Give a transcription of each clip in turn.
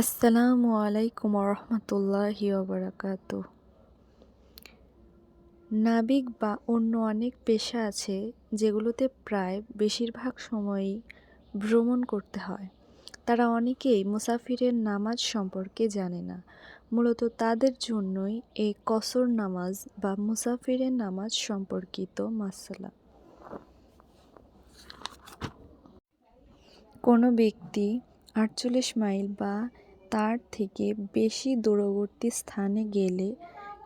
আসসালামু আলাইকুম রহমতুল্লাহি ওবরাকাতু। নাবিক বা অন্য অনেক পেশা আছে যেগুলোতে প্রায় বেশিরভাগ সময়ই ভ্রমণ করতে হয়। তারা অনেকেই মুসাফিরের নামাজ সম্পর্কে জানে না। মূলত তাদের জন্যই এই কসর নামাজ বা মুসাফিরের নামাজ সম্পর্কিত মাসালা। কোনো ব্যক্তি আটচল্লিশ মাইল বা তার থেকে বেশি দূরবর্তী স্থানে গেলে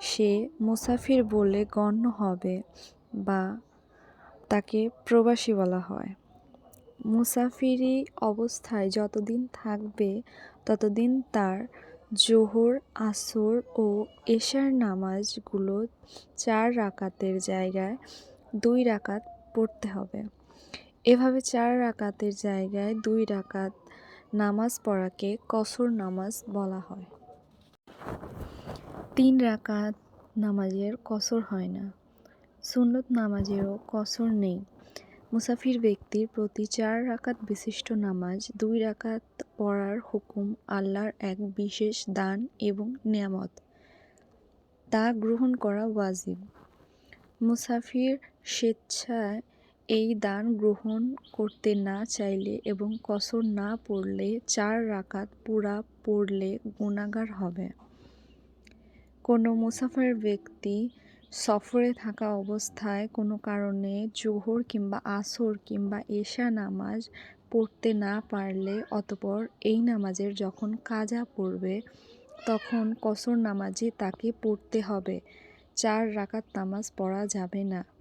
সে মুসাফির বলে গণ্য হবে বা তাকে প্রবাসী বলা হয়। মুসাফিরি অবস্থায় যতদিন থাকবে, ততদিন তার জোহর, আসর ও এশার নামাজগুলো চার রাকাতের জায়গায় দুই রাকাত পড়তে হবে। এভাবে চার রাকাতের জায়গায় দুই রাকাত নামাজ পড়াকে কসর নামাজ বলা হয়। তিন রাকাত নামাজের কসর হয় না। সুন্নত নামাজেরও কসর নেই। মুসাফির ব্যক্তির প্রতি চার রাকাত বিশিষ্ট নামাজ, দুই রাকাত পড়ার হুকুম আল্লাহর এক বিশেষ দান এবং নিয়ামত। তা গ্রহণ করা ওয়াজিব। মুসাফির স্বেচ্ছায় এই দান গ্রহণ করতে না চাইলে এবং কসর না পড়লে চার রাকাত পুরা পড়লে গুণাগার হবে। কোনো মুসাফির ব্যক্তি সফরে থাকা অবস্থায় কোনো কারণে জোহর কিংবা আসর কিংবা এশা নামাজ পড়তে না পারলে অতপর এই নামাজের যখন কাজা পড়বে, তখন কসর নামাজে তাকে পড়তে হবে। চার রাকাত নামাজ পড়া যাবে না।